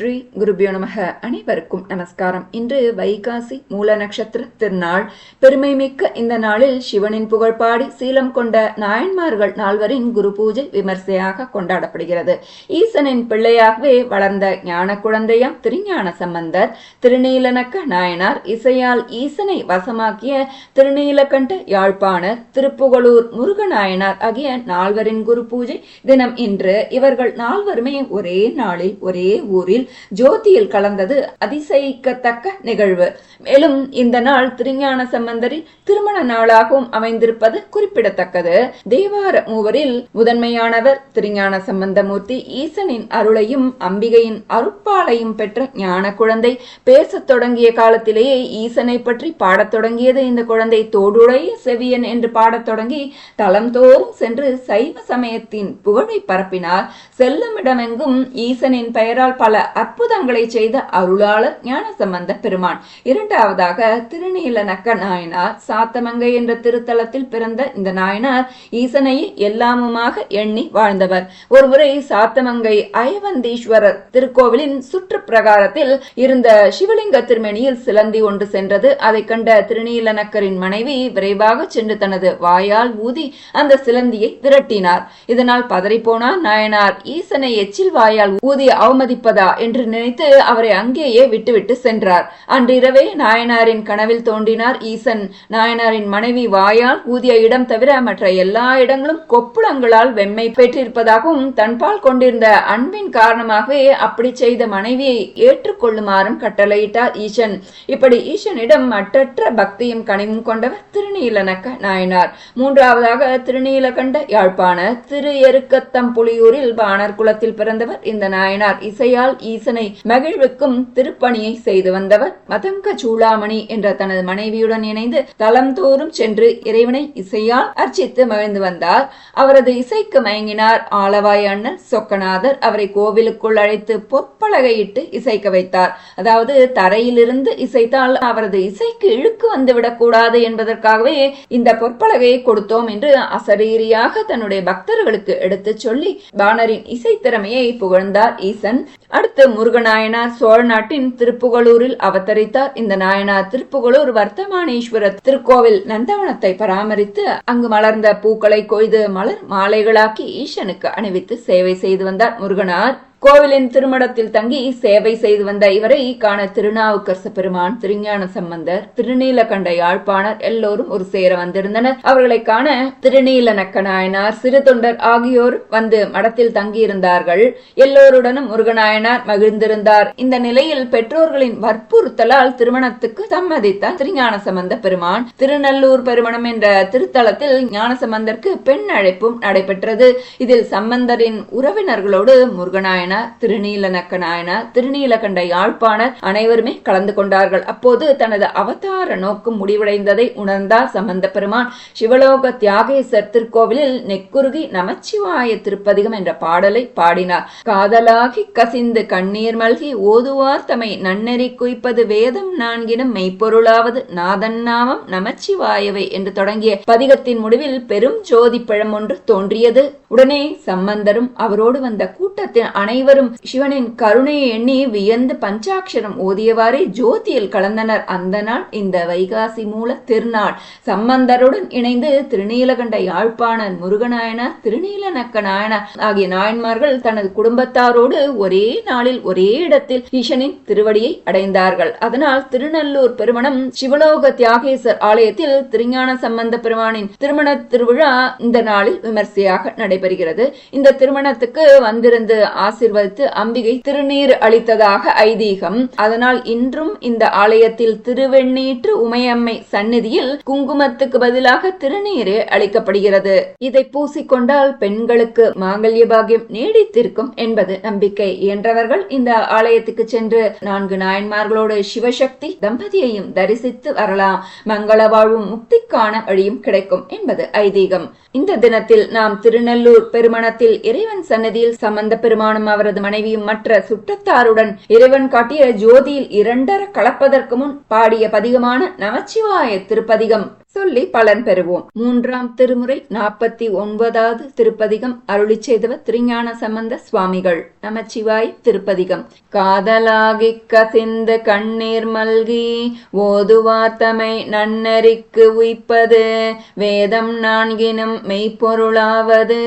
ஸ்ரீ குருபியோ நமக. அனைவருக்கும் நமஸ்காரம். இன்று வைகாசி மூல நட்சத்திர திருநாள். பெருமை மிக்க இந்த நாளில் சிவனின் புகழ் பாடி சீலம் கொண்ட நாயன்மார்கள் நால்வரின் குரு பூஜை விமர்சையாக கொண்டாடப்படுகிறது. ஈசனின் பிள்ளையாகவே வளர்ந்த ஞான குழந்தையாம் திருஞான சம்பந்தர் திருநீலனக்க நாயனார் இசையால் ஈசனை வசமாக்கிய திருநீலகண்ட யாழ்ப்பாணர் திருப்புகழூர் முருகநாயனார் ஆகிய நால்வரின் குரு பூஜை தினம் இன்று. இவர்கள் நால்வருமே ஒரே நாளில் ஒரே ஊரில் ஜோதியில் கலந்தது அதிசயிக்கத்தக்க நிகழ்வு. மேலும் இந்த நாள் திருஞான சம்பந்தரின் திருமண நாளாகவும் அமைந்திருப்பது குறிப்பிடத்தக்கது. தேவார மூவரில் முதன்மையானவர் திருஞான சம்பந்தமூர்த்தி ஈசனின் அருளையும் அம்பிகையின் அருட்பாலையும் பெற்ற ஞான குழந்தை. பேசத் தொடங்கிய காலத்திலேயே ஈசனை பற்றி பாடத் தொடங்கியது இந்த குழந்தை. தோடுடைய செவியன் என்று பாடத் தொடங்கி தளம் தோறும் சென்று சைவ சமயத்தின் புகழை பரப்பினார். செல்லுமிடமெங்கும் ஈசனின் பெயரால் பல அற்புதங்களை செய்த அருளாளர் ஞானசம்பந்த பெருமான். இரண்டாவதாக திருநீலநக்க நாயனார் சாத்தமங்கை என்ற திருத்தலத்தில் பிறந்த இந்த நாயனார் ஈசனையே எல்லாமுமாக எண்ணி வாழ்ந்தவர். ஒருமுறை சாத்தமங்கை அயவந்தீஸ்வரர் திருக்கோவிலின் சுற்று பிரகாரத்தில் இருந்த சிவலிங்க திருமணியில் சிலந்தி ஒன்று சென்றது. அதை கண்ட திருநீலநக்கரின் மனைவி விரைவாக சென்று தனது வாயால் ஊதி அந்த சிலந்தியை விரட்டினார். இதனால் பதறிப்போனார் நாயனார் ஈசனை எச்சில் வாயால் ஊதி அவமதிப்பதா என்று நினைத்து அவரை அங்கேயே விட்டுவிட்டு சென்றார். அன்றிரவே நாயனாரின் கனவில் தோன்றினார் ஈசன். நாயனாரின் மனைவி வாயால் ஊதிய இடம் தவிர மற்ற எல்லா இடங்களும் கொப்புளங்களால் வெம்மை பெற்றிருப்பதாகவும் தன்பால் கொண்டிருந்த அன்பின் காரணமாகவே அப்படி செய்த மனைவியை ஏற்றுக்கொள்ளுமாறும் கட்டளையிட்டார் ஈசன். இப்படி ஈசனிடம் மற்றற்ற பக்தியும் கனிவும் கொண்டவர் திருநீலனக்க நாயனார். மூன்றாவதாக திருநீலகண்ட யாழ்ப்பாண திரு எருக்கத்தம் புலியூரில் பாணர் குலத்தில் பிறந்தவர் இந்த நாயனார். இசையால் ஈசனை மகிழ்விக்கும் திருப்பணியை செய்து வந்தவர் மதங்க சூளாமணி என்ற தனது மனைவியுடன் இணைந்து தலம் தோறும் சென்று இறைவனை இசையால் அர்ச்சித்து மகிழ்ந்து வந்தார். அவரது இசைக்கு மயங்கினார் ஆலவாய் அண்ணன் சொக்கநாதர். அவரை கோவிலுக்குள் அழைத்து பொற்பலகையிட்டு இசைக்க வைத்தார். அதாவது தரையிலிருந்து இசைத்தால் அவரது இசைக்கு இழுக்கு வந்துவிடக் கூடாது என்பதற்காகவே இந்த பொற்பலகையை கொடுத்தோம் என்று அசரீரியாக தன்னுடைய பக்தர்களுக்கு எடுத்துச் சொல்லி பானரின் இசை திறமையை புகழ்ந்தார் ஈசன். அடுத்து முருகநாயனார் சோழ நாட்டின் திருப்புகலூரில் அவதரித்தார். இந்த நாயனார் திருப்புகலூர் வர்த்தமானேஸ்வரர் திருக்கோவில் நந்தவனத்தை பராமரித்து அங்கு மலர்ந்த பூக்களை கொய்து மலர் மாலைகளாக்கி ஈசனுக்கு அணிவித்து சேவை செய்து வந்தார் முருகனார். கோவிலின் திருமடத்தில் தங்கி சேவை செய்து வந்த இவரை காண திருநாவுக்கரச பெருமான் திருஞான சம்பந்தர் திருநீலகண்ட யாழ்ப்பாணர் எல்லோரும் ஒரு சேர வந்திருந்தனர். அவர்களை காண திருநீல நக்கநாயனார் சிறு தொண்டர் ஆகியோர் வந்து மடத்தில் தங்கியிருந்தார்கள். எல்லோருடனும் முருகநாயனார் மகிழ்ந்திருந்தார். இந்த நிலையில் பெற்றோர்களின் வற்புறுத்தலால் திருமணத்துக்கு சம்மதித்தார் திருஞான சம்பந்த பெருமான். திருநல்லூர் பெருமணம் என்ற திருத்தலத்தில் ஞானசம்பந்தருக்கு பெண் அழைப்பும் நடைபெற்றது. இதில் சம்பந்தரின் உறவினர்களோடு முருகநாயனார் நாயனார் திருநீலநக்க நாயனார் திருநீலகண்ட யாழ்ப்பாணர் அனைவருமே கலந்து கொண்டார்கள். அப்போது தனது அவதார நோக்கம் முடிவடைந்ததை உணர்ந்தார் சம்பந்த பெருமான் சிவலோக தியாகேசர் திருக்கோவிலில் நெக்குருகி நமச்சிவாய திருப்பதிகம் என்ற பாடலை பாடினார். காதலாகி கசிந்து கண்ணீர் மல்கி ஓதுவார் தமை நன்னெறி குய்ப்பது வேதம் நான்கினும் மெய்ப்பொருளாவது நாதன் நாமம் நமச்சிவாயவை என்று தொடங்கிய பதிகத்தின் முடிவில் பெரும் ஜோதி பழம் ஒன்று தோன்றியது. உடனே சம்பந்தரும் அவரோடு வந்த கூட்டம் கூட்டத்தின் அனைவரும் சிவனின் கருணையை எண்ணி வியந்து பஞ்சாட்சரம் ஓதியவாறே ஜோதியில் கலந்தனர். அந்த நாள் இந்த வைகாசி மூல திருநாள். சம்பந்தருடன் இணைந்து திருநீலகண்ட யாழ்ப்பாணன் முருகநாயனார் திருநீலநக்க நாயனார் ஆகிய நாயன்மார்கள் தனது குடும்பத்தாரோடு ஒரே நாளில் ஒரே இடத்தில் ஈசனின் திருவடியை அடைந்தார்கள். அதனால் திருநல்லூர் பெருமணம் சிவலோக தியாகேசர் ஆலயத்தில் திருஞான சம்பந்த பெருமானின் திருமண திருவிழா இந்த நாளில் விமர்சையாக நடைபெறுகிறது. இந்த திருமணத்துக்கு வந்திருந்த ஆசிர் ஆசிர்வதித்து அம்பிகை திருநீர் அளித்ததாக ஐதீகம். அதனால் இன்றும் இந்த ஆலயத்தில் திருவெண்ணீற்று உமையம்மை சந்நிதியில் குங்குமத்துக்கு பதிலாக திருநீரே அளிக்கப்படுகிறது. இதை பூசிக்கொண்டால் பெண்களுக்கு மாங்கல்ய பாகியம் நீடித்திருக்கும் என்பது நம்பிக்கை. என்றவர்கள் இந்த ஆலயத்துக்கு சென்று நான்கு நாயன்மார்களோடு சிவசக்தி தம்பதியையும் தரிசித்து வரலாம். மங்கள வாழ்வும் முக்திக்கான வழியும் கிடைக்கும் என்பது ஐதீகம். இந்த தினத்தில் நாம் திருநெல்லூர் பெருமணத்தில் இறைவன் சன்னதியில் சமந்த பெருமானும் அவரது மனைவியும் மற்ற சுற்றத்தாருடன் இறைவன் காட்டிய ஜோதியில் இரண்டர கலப்பதற்கு முன் பாடிய பதிகமான நமச்சிவாய திருப்பதிகம். சொல்லி பலன் பெறுவோம். மூன்றாம் திருமுறை நாற்பத்தி ஒன்பதாவது திருப்பதிகம் அருளி செய்தவர் திருஞான சம்பந்த சுவாமிகள். நமச்சிவாய் திருப்பதிகம். காதலாகி கசிந்து கண்ணீர் மல்கி ஓதுவார்த்தமை நன்னறிக்கு உய்ப்பது வேதம் நான்கினும் மெய்ப்பொருளாவது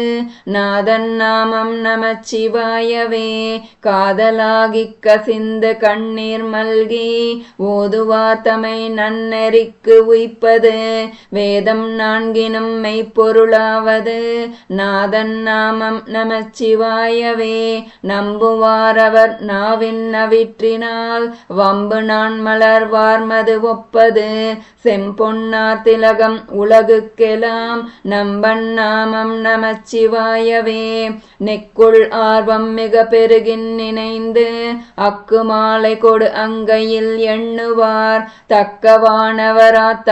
நாதன் நாமம் நமச்சிவாயவே. காதலாகி கசிந்து கண்ணீர் மல்கி ஓதுவார்த்தமை நன்னறிக்கு உய்ப்பது வேதம் நான்கினும் மெய்ப்பொருளாவது நாதன் நாமம் நமச்சிவாயவே. நம்புவாரவர் நாவின் நவிற்றினால். வம்பு நான் மலர்வார்மது ஒப்பது. செம்பொன்னா திலகம் உலகுக்கெலாம். நம்பன் நாமம் நமச்சிவாயவே. நெக்குள் ஆர்வம் மிக பெருகின் நினைந்து. அக்கு மாலை கொடு அங்கையில் எண்ணுவார். தக்கவானவரா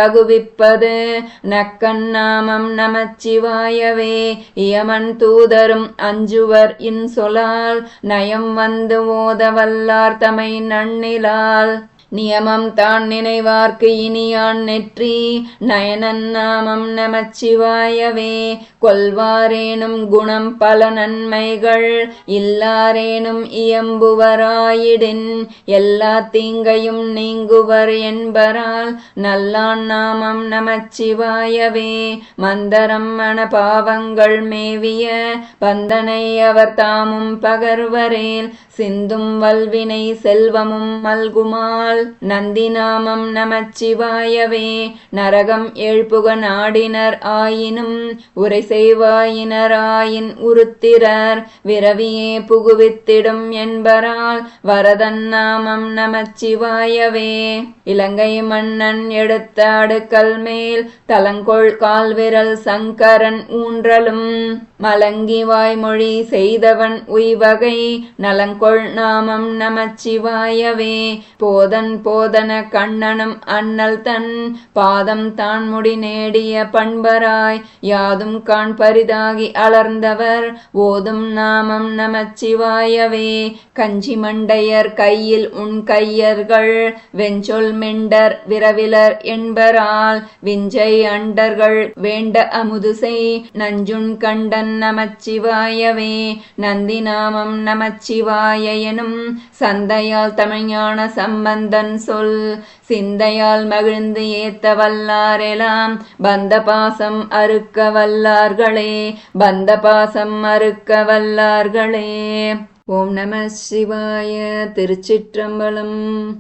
தகுவிப்பது நக்கன் நாமம் நமச்சிவாயவே. இயமன் தூதரும் அஞ்சுவர் இன்சொலால். நயம் வந்து ஓத வல்லார் தமை நன்னிலால் நியமம் தான் நினைவார்க்கு இனியான் நெற்றி. நயனன் நாமம் நமச்சிவாயவே. கொல்வாரேனும் குணம் பல நன்மைகள். இல்லாரேனும் இயம்புவராயிடின். எல்லா தீங்கையும் நீங்குவர் என்பரால் நல்லான் நாமம் நமச்சிவாயவே. மந்தரம் மன பாவங்கள் மேவிய பந்தனை அவர் தாமும் பகர்வரேல். சிந்தும் வல்வினை செல்வமும் மல்குமால். நந்தி நாமம் நமச்சிவாயவே. நரகம் எழுப்புக நாடினர் ஆயினும் உரை செய்வாயினராயின் உருத்திரர். விரவியே புகுவித்திடும் என்பரால் வரதன் நாமம் நமச்சிவாயவே. இலங்கை மன்னன் எடுத்த அடுக்கல் மேல் தலங்கொள் கால்விரல் சங்கரன் ஊன்றலும். மலங்கி வாய்மொழி செய்தவன் உய்வகை நலங்கொள் நாமம் நமச்சிவாயவே. போதன் போதன கண்ணனும் அண்ணல் தன் பாதம் தான் முடி நேடிய பண்பராய். யாதும் காண் பரிதாகி அலர்ந்தவர் ஓதும் நாமம் நமச்சிவாயவே. கஞ்சி மண்டையர் கையில் உன் கையர்கள் வெஞ்சொல் மெண்டர் விரவிலர் என்பரால். விஞ்சை அண்டர்கள் வேண்ட அமுதுசை நஞ்சுண் கண்டன் நமச்சிவாயவே. நந்தி நாமம் நமச்சிவாய எனும் சந்தையால் தமிழ்ஞான சம்பந்தன் சொல். சிந்தையால் மகிழ்ந்து ஏத்த வல்லாரெலாம் பந்த பாசம் அறுக்க வல்லார்களே. பந்த பாசம் அறுக்க வல்லார்களே. ஓம் நம சிவாய. திருச்சிற்றம்பலம்.